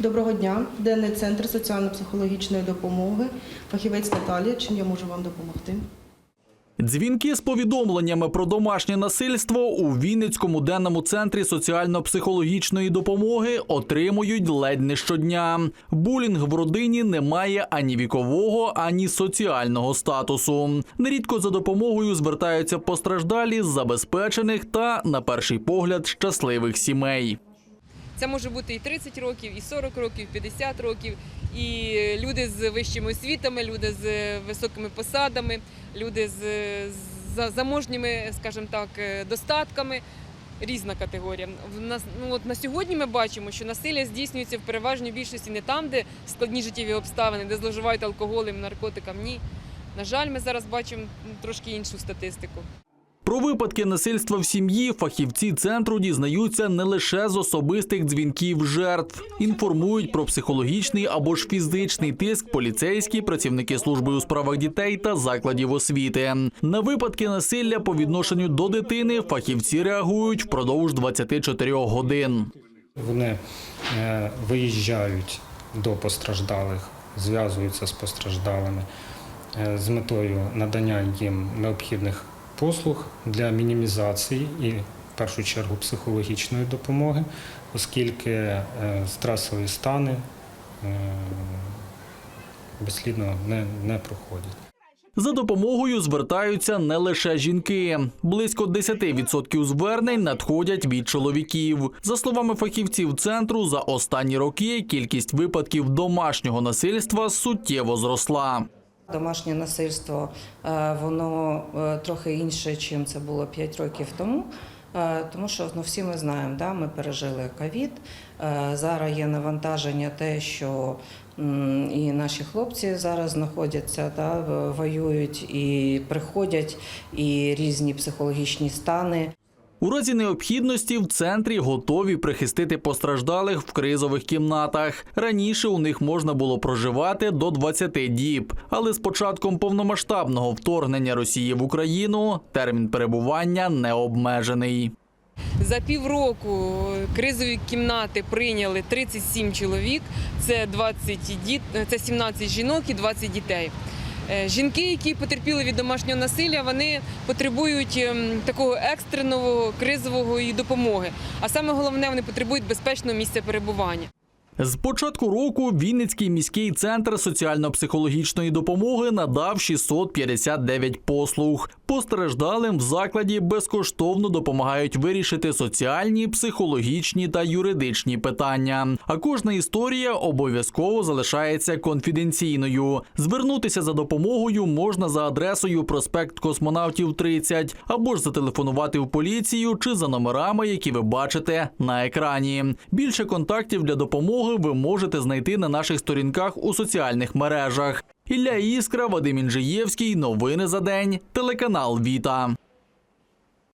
Доброго дня. Денний центр соціально-психологічної допомоги. Фахівець Наталія. Чим я можу вам допомогти? Дзвінки з повідомленнями про домашнє насильство у Вінницькому денному центрі соціально-психологічної допомоги отримують ледь не щодня. Булінг в родині не має ані вікового, ані соціального статусу. Нерідко за допомогою звертаються постраждалі з забезпечених та, на перший погляд, щасливих сімей. Це може бути і 30 років, і 40 років, і 50 років, і люди з вищими освітами, люди з високими посадами, люди з заможніми, скажімо так, е, достатками. Різна категорія. В нас ну от на сьогодні ми бачимо, що насилля здійснюється в переважній більшості не там, де складні життєві обставини, де зловживають алкоголем, наркотикам. Ні. На жаль, ми зараз бачимо трошки іншу статистику. Про випадки насильства в сім'ї фахівці центру дізнаються не лише з особистих дзвінків жертв, інформують про психологічний або ж фізичний тиск поліцейські, працівники служби у справах дітей та закладів освіти. На випадки насилля по відношенню до дитини фахівці реагують впродовж 24 годин. Вони е, виїжджають до постраждалих, зв'язуються з постраждалими е, з метою надання їм необхідних послуг для мінімізації і в першу чергу психологічної допомоги, оскільки е, стресові стани е, безслідно не, не проходять. За допомогою звертаються не лише жінки. Близько 10% звернень надходять від чоловіків. За словами фахівців центру, за останні роки кількість випадків домашнього насильства суттєво зросла. Домашнє насильство е, воно е, трохи інше, чим це було 5 років тому. Е, Тому що ну, всі ми знаємо, да, ми пережили ковід. Зараз є навантаження, те, що і наші хлопці зараз знаходяться, да, воюють і приходять, і різні психологічні стани. У разі необхідності в центрі готові прихистити постраждалих в кризових кімнатах. Раніше у них можна було проживати до 20 діб, але з початком повномасштабного вторгнення Росії в Україну термін перебування не обмежений. За півроку кризові кімнати прийняли 37 чоловік. Це 20 діт, це 17 жінок і 20 дітей. Е, Жінки, які потерпіли від домашнього насилля, вони потребують ем, такого екстреного кризового допомоги. А саме головне, вони потребують безпечного місця перебування. З початку року Вінницький міський центр соціально-психологічної допомоги надав 659 послуг. Постраждалим в закладі безкоштовно допомагають вирішити соціальні, психологічні та юридичні питання. А кожна історія обов'язково залишається конфіденційною. Звернутися за допомогою можна за адресою проспект Космонавтів 30 або ж зателефонувати в поліцію чи за номерами, які ви бачите на екрані. Більше контактів для допомоги ви можете знайти на наших сторінках у соціальних мережах. Ілля Іскра, Вадим Інжиєвський. Новини за день. Телеканал Віта.